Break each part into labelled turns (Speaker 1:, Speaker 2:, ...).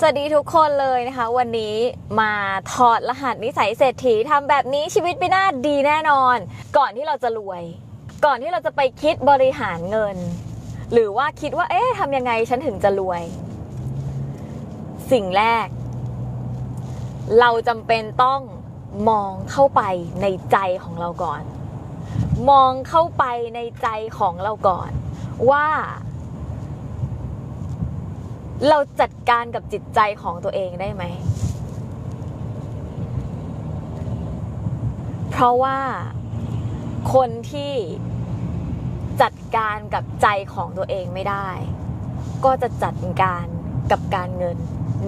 Speaker 1: สวัสดีทุกคนเลยนะคะ วันนี้มาถอดรหัสนิสัยเศรษฐีทำแบบนี้ชีวิตไม่น่าดีแน่นอน ก่อนที่เราจะรวย ก่อนที่เราจะไปคิดบริหารเงิน หรือว่าคิดว่าเอ๊ะทำยังไงฉันถึงจะรวย สิ่งแรก เราจำเป็นต้องมองเข้าไปในใจของเราก่อน มองเข้าไปในใจของเราก่อน ว่า เราจัดการกับจิตใจของตัวเองได้ไหม เพราะว่าคนที่จัดการกับใจของตัวเองไม่ได้ ก็จะจัดการกับการเงิน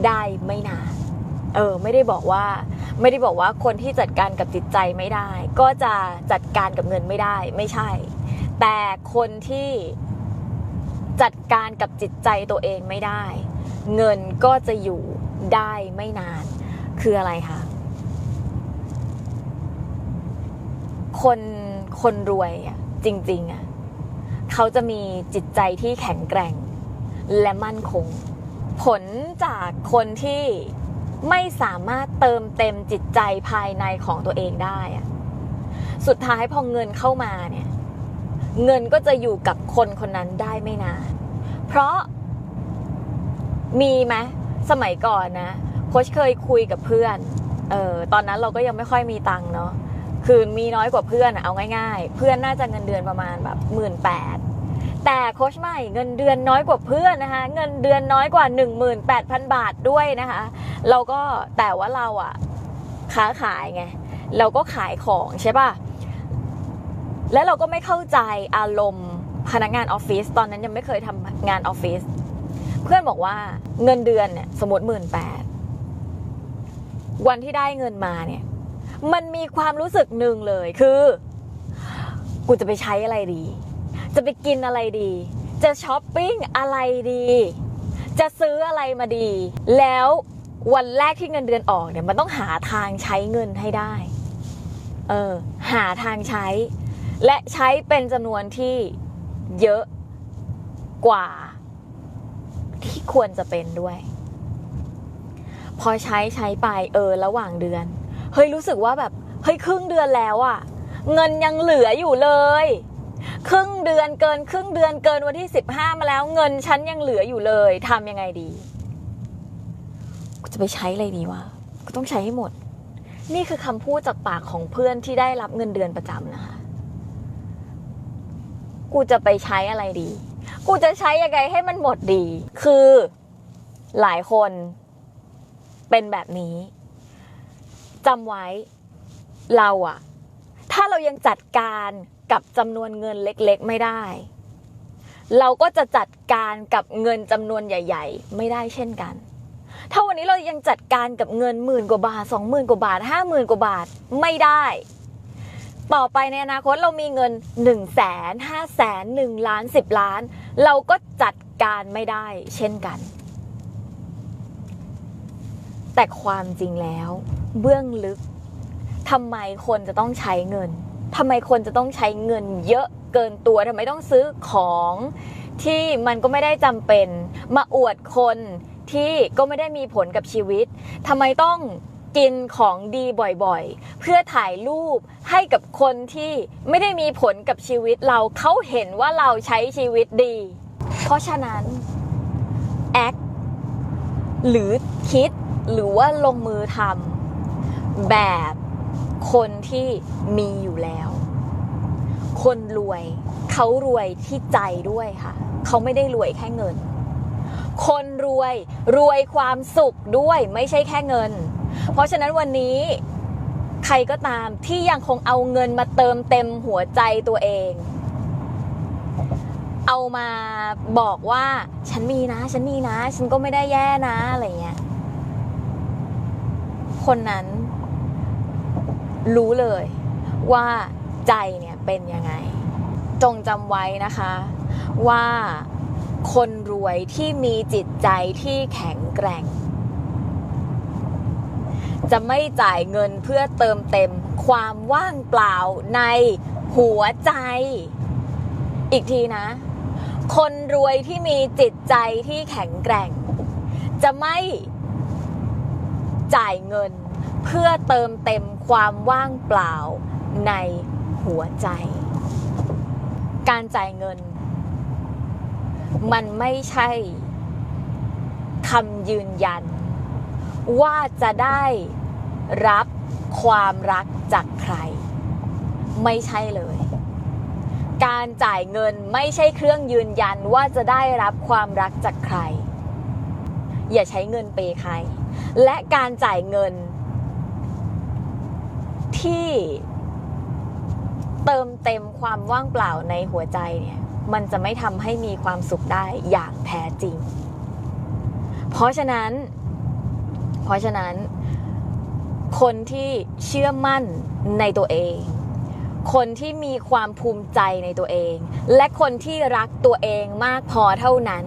Speaker 1: ได้ไม่นาน เออ ไม่ได้บอกว่า ไม่ได้บอกว่าคนที่จัดการกับจิตใจไม่ได้ ก็จะจัดการกับเงินไม่ได้ ไม่ใช่ แต่คนที่ จัดการกับจิตใจตัวเองไม่ได้ เงินก็จะอยู่ได้ไม่นาน คืออะไรคะคนคนรวยอะจริง ๆอะเขาจะมีจิตใจที่แข็งแกร่ง และมั่นคง ผลจากคนที่ไม่สามารถเติมเต็มจิตใจภายในของตัวเองได้อะสุดท้ายพอเงินเข้ามาเนี่ย เงินก็จะอยู่กับคนคนนั้นได้ไม่นาน เพราะมีไหมสมัยก่อนนะโค้ชเคยคุยกับเพื่อน เออตอนนั้นเราก็ยังไม่ค่อยมีตังค์เนาะ คือมีน้อยกว่าเพื่อนอะเอาง่าย ๆ เพื่อนน่าจะเงินเดือนประมาณแบบหมื่นแปดแต่โค้ชใหม่เงินเดือนน้อยกว่าเพื่อนนะคะ เงินเดือนน้อยกว่า 18,000 บาทด้วยนะคะ เราก็แต่ว่าเราอะค้าขายไง เราก็ขายของใช่ป่ะ แล้วเราก็ไม่เข้าใจอารมณ์พนักงานออฟฟิศตอนนั้นยังไม่เคยทำงานออฟฟิศเพื่อนบอกว่าเงินเดือนเนี่ยสมมติหมื่นแปดวันที่ได้เงินมาเนี่ย มันมีความรู้สึกหนึ่งเลยคือ กูจะไปใช้อะไรดี จะไปกินอะไรดี จะช้อปปิ้งอะไรดี จะซื้ออะไรมาดี แล้ววันแรกที่เงินเดือนออกเนี่ยมันต้องหาทางใช้เงินให้ได้ เออ หาทางใช้ และใช้เป็นจำนวนที่เยอะกว่าที่ควรจะเป็นด้วย พอใช้ใช้ไปเออระหว่างเดือน เฮ้ยรู้สึกว่าแบบเฮ้ยครึ่งเดือนแล้วอะเงินยังเหลืออยู่เลย ครึ่งเดือนเกิน ครึ่งเดือนเกินวันที่สิบห้ามาแล้ว เงินฉันยังเหลืออยู่เลยทำยังไงดีกูจะไปใช้อะไรดีวะกูต้องใช้ให้หมด นี่คือคำพูดจากปากของเพื่อนที่ได้รับเงินเดือนประจำนะคะ กูจะไปใช้อะไรดี กูจะใช้ยังไงให้มันหมดดี คือหลายคนเป็นแบบนี้จำไว้เราอะถ้าเรายังจัดการกับจำนวนเงินเล็กๆไม่ได้ เราก็จะจัดการกับเงินจำนวนใหญ่ ๆ ไม่ได้เช่นกัน ถ้าวันนี้เรายังจัดการกับเงินหมื่นกว่าบาทสองหมื่นกว่าบาทห้าหมื่นกว่าบาทไม่ได้ ต่อไปในอนาคตเรามีเงิน1นึ่งแสนห้าแสนหนึ่งล้านสิบล้าน เราก็จัดการไม่ได้เช่นกัน แต่ความจริงแล้ว เบื้องลึกทำไมคนจะต้องใช้เงินทำไมคนจะต้องใช้เงินเยอะเกินตัวทำไมต้องซื้อของที่มันก็ไม่ได้จำเป็น มาอวดคนที่ก็ไม่ได้มีผลกับชีวิตทำไมต้อง กินของดีบ่อยๆ เพื่อถ่ายรูปให้กับคนที่ไม่ได้มีผลกับชีวิตเราเขาเห็นว่าเราใช้ชีวิตดี เพราะฉะนั้น act หรือคิดหรือว่าลงมือทำแบบคนที่มีอยู่แล้ว คนรวยเขารวยที่ใจด้วยค่ะ เขาไม่ได้รวยแค่เงิน คนรวยรวยความสุขด้วยไม่ใช่แค่เงิน เพราะฉะนั้นวันนี้ใครก็ตามที่ยังคงเอาเงินมาเติมเต็มหัวใจตัวเอง เอามาบอกว่าฉันมีนะ ฉันมีนะ ฉันก็ไม่ได้แย่นะอะไรเงี้ย คนนั้นรู้เลยว่าใจเนี่ยเป็นยังไง จงจำไว้นะคะ ว่าคนรวยที่มีจิตใจที่แข็งแกร่ง จะไม่จ่ายเงินเพื่อเติมเต็มความว่างเปล่าในหัวใจ อีกทีนะ คนรวยที่มีจิตใจที่แข็งแกร่ง จะไม่จ่ายเงินเพื่อเติมเต็มความว่างเปล่าในหัวใจ การจ่ายเงิน มันไม่ใช่คำยืนยัน ว่าจะได้รับความรักจากใคร ไม่ใช่เลย การจ่ายเงินไม่ใช่เครื่องยืนยันว่าจะได้รับความรักจากใคร อย่าใช้เงินเปย์ใคร และการจ่ายเงิน ที่เติมเต็มความว่างเปล่าในหัวใจเนี่ย มันจะไม่ทำให้มีความสุขได้อย่างแท้จริง เพราะฉะนั้น เพราะฉะนั้น คนที่เชื่อมั่นในตัวเอง คนที่มีความภูมิใจในตัวเอง และคนที่รักตัวเองมากพอเท่านั้น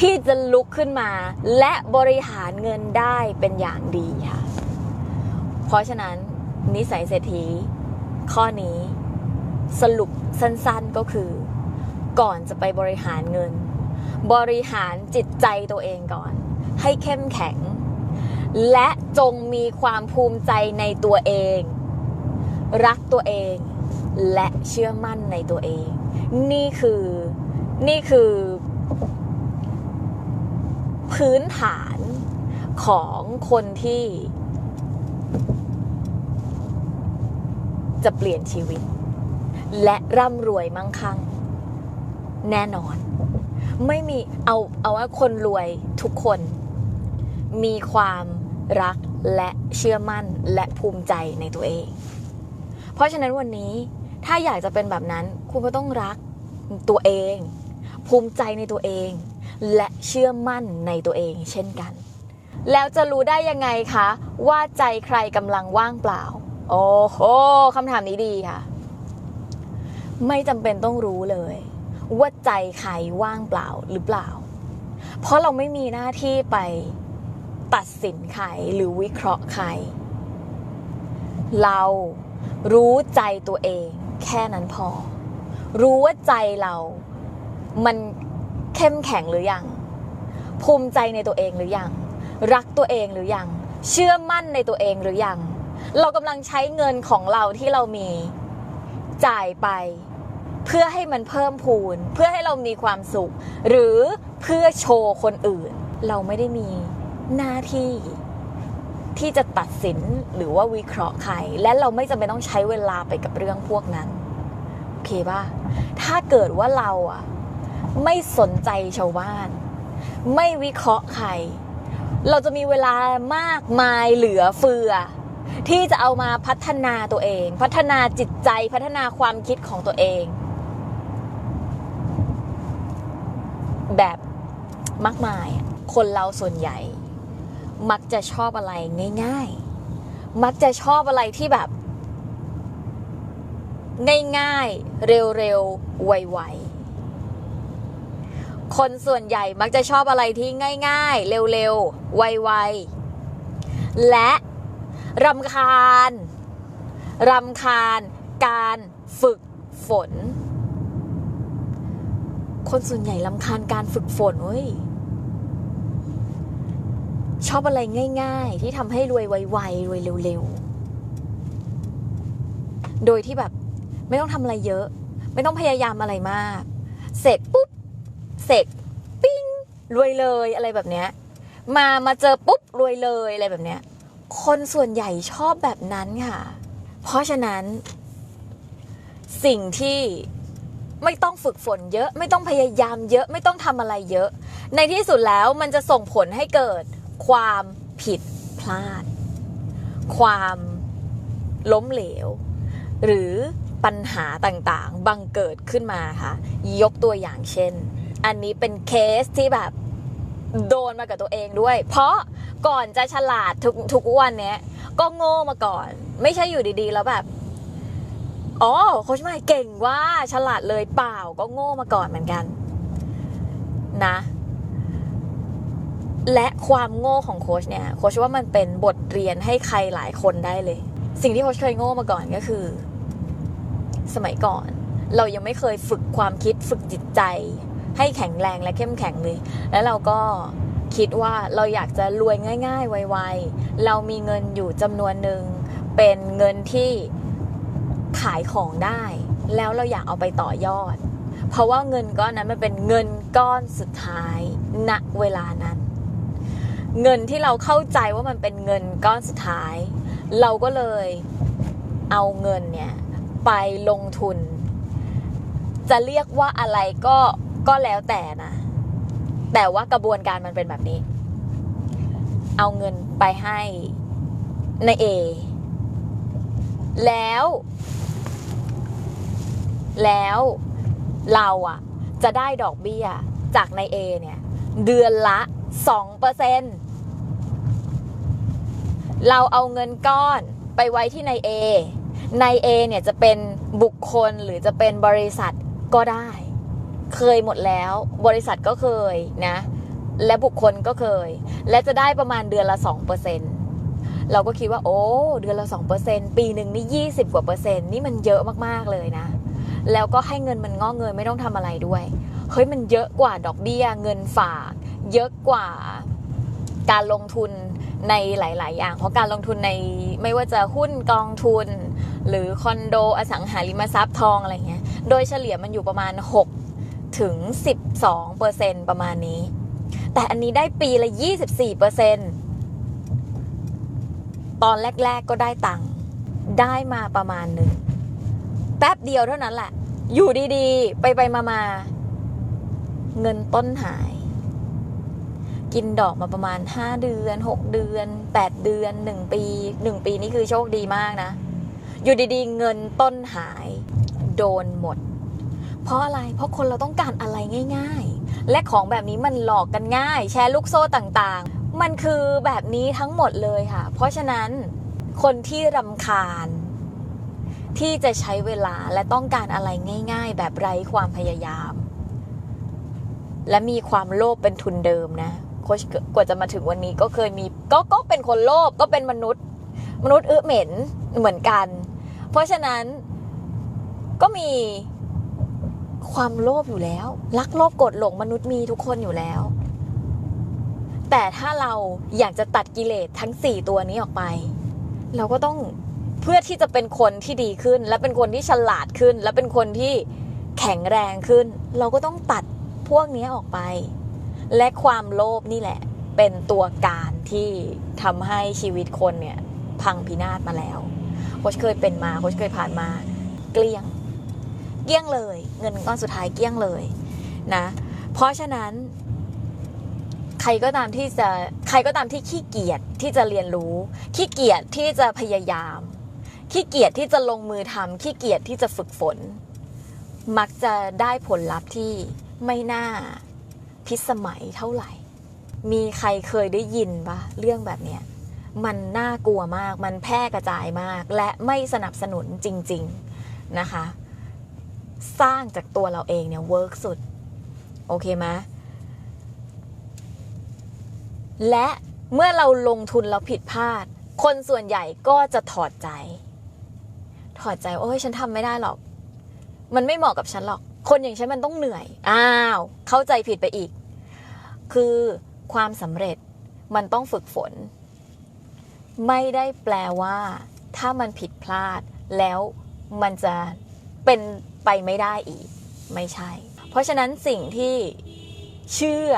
Speaker 1: ที่จะลุกขึ้นมา และบริหารเงินได้เป็นอย่างดีค่ะ เพราะฉะนั้น นิสัยเศรษฐี ข้อนี้สรุปสั้นๆก็คือ ก่อนจะไปบริหารเงิน บริหารจิตใจตัวเองก่อน ให้เข้มแข็ง และจงมีความภูมิใจในตัวเอง รักตัวเอง และเชื่อมั่นในตัวเอง นี่คือนี่คือ พื้นฐานของคนที่ จะเปลี่ยนชีวิต และร่ำรวยมั่งคั่ง แน่นอน ไม่มีเอาเอาว่าคนรวยทุกคน มีความรักและเชื่อมั่นและภูมิใจในตัวเอง เพราะฉะนั้นวันนี้ถ้าอยากจะเป็นแบบนั้นคุณก็ต้องรักตัวเอง ภูมิใจในตัวเอง และเชื่อมั่นในตัวเอง เช่นกัน แล้วจะรู้ได้ยังไงคะ ว่าใจใครกำลังว่างเปล่า โอ้โหคำถามนี้ดีค่ะ ไม่จำเป็นต้องรู้เลย ว่าใจใครว่างเปล่าหรือเปล่า เพราะเราไม่มีหน้าที่ไป ตัดสินใครหรือวิเคราะห์ใคร เรารู้ใจตัวเอง แค่นั้นพอ รู้ว่าใจเรา มันเข้มแข็งหรือยัง ภูมิใจในตัวเองหรือยัง รักตัวเองหรือยัง เชื่อมั่นในตัวเองหรือยัง เรากำลังใช้เงินของเราที่เรามีจ่ายไป เพื่อให้มันเพิ่มพูน เพื่อให้เรามีความสุข หรือเพื่อโชว์คนอื่น เราไม่ได้มี หน้าที่ที่จะตัดสินหรือว่าวิเคราะห์ใคร และเราไม่จำเป็นต้องใช้เวลาไปกับเรื่องพวกนั้น โอเคป่ะ ถ้าเกิดว่าเราอะไม่สนใจชาวบ้าน ไม่วิเคราะห์ใคร เราจะมีเวลามากมายเหลือเฟือ ที่จะเอามาพัฒนาตัวเอง พัฒนาจิตใจพัฒนาความคิดของตัวเอง แบบมากมาย คนเราส่วนใหญ่ มักจะชอบอะไรง่าย ๆ มักจะชอบอะไรที่แบบ ง่ายๆ เร็วๆ ไวๆ คนส่วนใหญ่มักจะชอบอะไรที่ง่าย ๆ เร็วๆ ไวๆ และรำคาญรำคาญ การฝึกฝน คนส่วนใหญ่รำคาญการฝึกฝนเว้ย ชอบอะไรง่าย ๆ ที่ทำให้รวยไวๆรวยเร็วๆ โดยที่แบบ ไม่ต้องทำอะไรเยอะ ไม่ต้องพยายามอะไรมาก เสร็จปุ๊บ เสร็จปิ้งรวยเลยอะไรแบบเนี้ยมามาเจอปุ๊บรวยเลยอะไรแบบเนี้ย คนส่วนใหญ่ชอบแบบนั้นค่ะ เพราะฉะนั้น สิ่งที่ไม่ต้องฝึกฝนเยอะ ไม่ต้องพยายามเยอะ ไม่ต้องทำอะไรเยอะ ในที่สุดแล้วมันจะส่งผลให้เกิด ความผิดพลาด ความล้มเหลว หรือปัญหาต่างๆ บังเกิดขึ้นมาค่ะ ยกตัวอย่างเช่น อันนี้เป็นเคสที่แบบโดนมากับตัวเองด้วย เพราะก่อนจะฉลาดทุกทุกวันเนี้ย ก็โง่มาก่อน ไม่ใช่อยู่ดีๆ แล้วแบบอ๋อโคชไม่เก่งว่าฉลาดเลยเปล่าก็โง่มาก่อนเหมือนกัน นะ และความโง่ของโค้ชเนี่ยโค้ชว่ามันเป็นบทเรียนให้ใครหลายคนได้เลย สิ่งที่โค้ชเคยโง่มาก่อนก็คือ สมัยก่อน เรายังไม่เคยฝึกความคิดฝึกจิตใจ ให้แข็งแรงและเข้มแข็งเลย แล้วเราก็คิดว่าเราอยากจะรวยง่าย ๆ ไวๆเรามีเงินอยู่จำนวนหนึ่งเป็นเงินที่ขายของได้ แล้วเราอยากเอาไปต่อยอด เพราะว่าเงินก้อนนั้นมันเป็นเงินก้อนสุดท้ายณเวลานั้น เงินที่เราเข้าใจว่ามันเป็นเงินก้อนสุดท้าย เราก็เลยเอาเงินเนี่ยไปลงทุน จะเรียกว่าอะไรก็ก็แล้วแต่นะ แต่ว่ากระบวนการมันเป็นแบบนี้ เอาเงินไปให้ในเอแล้ว แล้วเราอะจะได้ดอกเบี้ยจากในเอเนี่ย เดือนละสองเปอร์เซ็นต์ เราเอาเงินก้อนไปไว้ที่ในเอในเอเนี่ยจะเป็นบุคคลหรือจะเป็นบริษัทก็ได้ เคยหมดแล้ว บริษัทก็เคยนะ และบุคคลก็เคย และจะได้ประมาณเดือนละ 2%เปอร์เซ็นเราก็คิดว่าโอ้เดือนละ2%เปอร์เซ็นปีหนึ่งนี่20กว่าเปอร์เซ็นต์นี่มันเยอะมากๆเลยนะ แล้วก็ให้เงินมันงอกเงินไม่ต้องทำอะไรด้วย เฮ้ยมันเยอะกว่าดอกเบี้ยเงินฝาก เยอะกว่าการลงทุน ในหลาย ๆ อย่าง เพราะการลงทุนในไม่ว่าจะหุ้นกองทุน หรือคอนโดอสังหาริมทรัพย์ทองอะไรเงี้ย โดยเฉลี่ยมันอยู่ประมาณ 6 ถึง 12เปอร์เซ็นประมาณนี้ แต่อันนี้ได้ปีละ 24เปอร์เซ็นตอนแรก ๆ ก็ได้ตังค์ได้มาประมาณหนึ่งแป๊บเดียวเท่านั้นแหละ อยู่ดี ๆ ไปไปมามาๆเงินต้นหาย กินดอกมาประมาณ 5 เดือน 6 เดือน 8 เดือน 1 ปี 1 ปีนี่คือโชคดีมากนะ อยู่ดีๆ เงินต้นหายโดนหมด เพราะอะไรเพราะคนเราต้องการอะไรง่าย ๆ และของแบบนี้มันหลอกกันง่าย แชร์ลูกโซ่ต่างๆ มันคือแบบนี้ทั้งหมดเลยค่ะ เพราะฉะนั้นคนที่รำคาญ ที่จะใช้เวลาและต้องการอะไรง่าย ๆ แบบไร้ความพยายาม และมีความโลภเป็นทุนเดิมนะ โคชกว่าจะมาถึงวันนี้ก็เคยมีก็ก็เป็นคนโลภก็เป็นมนุษย์ มนุษย์เอื้อเหม็นเหมือนกัน เพราะฉะนั้นก็มีความโลภอยู่แล้ว รักโลภโกรธหลงมนุษย์มีทุกคนอยู่แล้ว แต่ถ้าเราอยากจะตัดกิเลสทั้ง 4 ตัวนี้ออกไป เราก็ต้องเพื่อที่จะเป็นคนที่ดีขึ้น และเป็นคนที่ฉลาดขึ้น และเป็นคนที่แข็งแรงขึ้น เราก็ต้องตัดพวกนี้ออกไป และความโลภนี่แหละ เป็นตัวการที่ทำให้ชีวิตคนเนี่ย พังพินาศมาแล้วโคชเคยเป็นมาโคชเคยผ่านมา เกลี้ยง เกลี้ยงเลย เงินก้อนสุดท้ายเกลี้ยงเลยนะ เพราะฉะนั้น ใครก็ตามที่จะใครก็ตามที่ขี้เกียจที่จะเรียนรู้ ขี้เกียจที่จะพยายาม ขี้เกียจที่จะลงมือทำขี้เกียจที่จะฝึกฝน มักจะได้ผลลัพธ์ที่ไม่น่า พิสมัยเท่าไหร่ มีใครเคยได้ยินปะเรื่องแบบเนี้ยมันน่ากลัวมาก มันแพร่กระจายมาก และไม่สนับสนุนจริง ๆนะคะ สร้างจากตัวเราเองเนี่ยเวิร์กสุด โอเคไหมและเมื่อเราลงทุนแล้วผิดพลาด คนส่วนใหญ่ก็จะถอดใจ ถอดใจ โอ้ยฉันทำไม่ได้หรอก มันไม่เหมาะกับฉันหรอก คนอย่างฉันมันต้องเหนื่อย อ้าว เข้าใจผิดไปอีก คือความสำเร็จมันต้องฝึกฝน ไม่ได้แปลว่า ถ้ามันผิดพลาดแล้วมันจะเป็นไปไม่ได้อีก ไม่ใช่ เพราะฉะนั้นสิ่งที่เชื่อ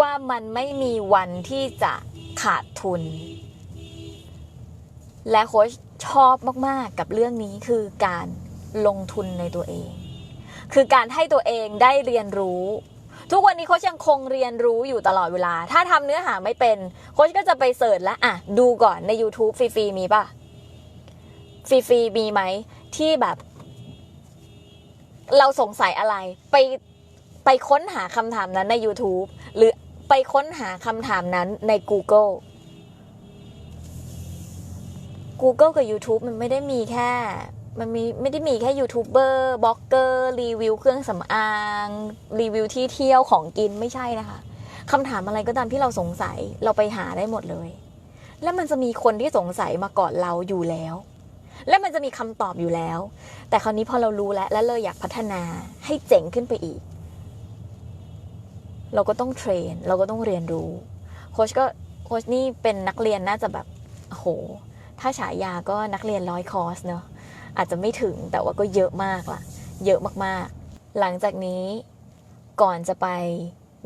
Speaker 1: ว่ามันไม่มีวันที่จะขาดทุน และโค้ชชอบมาก ๆ กับเรื่องนี้คือการลงทุนในตัวเอง คือการให้ตัวเองได้เรียนรู้ ทุกวันนี้โค้ชยังคงเรียนรู้อยู่ตลอดเวลา ถ้าทำเนื้อหาไม่เป็นโค้ชก็จะไปเสิร์ชแล้วอะดูก่อนใน YouTube ฟรีๆมีป่ะฟรีๆมีไหมที่แบบ เราสงสัยอะไรไปไปค้นหาคำถามนั้นใน YouTube หรือไปค้นหาคำถามนั้นใน Google Google กับ YouTube มันไม่ได้มีแค่ มันมีไม่ได้มีแค่ยูทูบเบอร์บล็อกเกอร์รีวิวเครื่องสำอาง รีวิวที่เที่ยวของกินไม่ใช่นะคะคำถามอะไรก็ตามที่เราสงสัยเราไปหาได้หมดเลย และมันจะมีคนที่สงสัยมาก่อนเราอยู่แล้ว และมันจะมีคำตอบอยู่แล้ว แต่คราวนี้พอเรารู้แล้ว แล้วเลยอยากพัฒนาให้เจ๋งขึ้นไปอีก เราก็ต้องเทรน เราก็ต้องเรียนรู้โค้ชก็โค้ชนี่เป็นนักเรียนน่าจะแบบโอ้โหถ้าฉายาก็นักเรียนร้อยคอร์สเนอะ อาจจะไม่ถึงแต่ว่าก็เยอะมากล่ะเยอะมากๆ หลังจากนี้ก่อนจะไป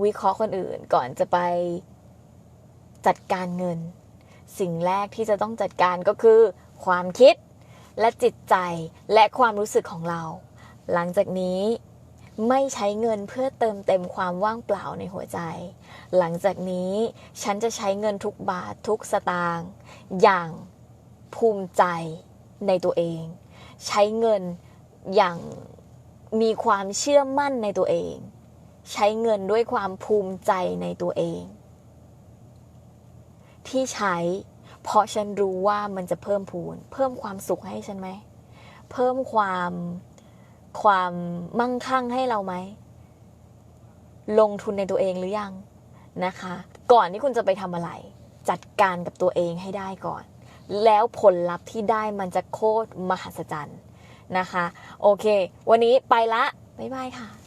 Speaker 1: วิเคราะห์คนอื่น ก่อนจะไปจัดการเงิน สิ่งแรกที่จะต้องจัดการก็คือ ความคิดและจิตใจและความรู้สึกของเรา หลังจากนี้ไม่ใช้เงินเพื่อเติมเต็มความว่างเปล่าในหัวใจ หลังจากนี้ฉันจะใช้เงินทุกบาททุกสตางค์อย่างภูมิใจในตัวเอง ใช้เงินอย่างมีความเชื่อมั่นในตัวเอง ใช้เงินด้วยความภูมิใจในตัวเอง ที่ใช้ เพราะฉันรู้ว่ามันจะเพิ่มพูน เพิ่มความสุขให้ฉันไหม เพิ่มความความมั่งคั่งให้เราไหม ลงทุนในตัวเองหรือยังนะคะ ก่อนที่คุณจะไปทำอะไร จัดการกับตัวเองให้ได้ก่อน แล้วผลลัพธ์ที่ได้มันจะโคตรมหัศจรรย์นะคะ โอเค วันนี้ไปละ บ๊ายบายค่ะ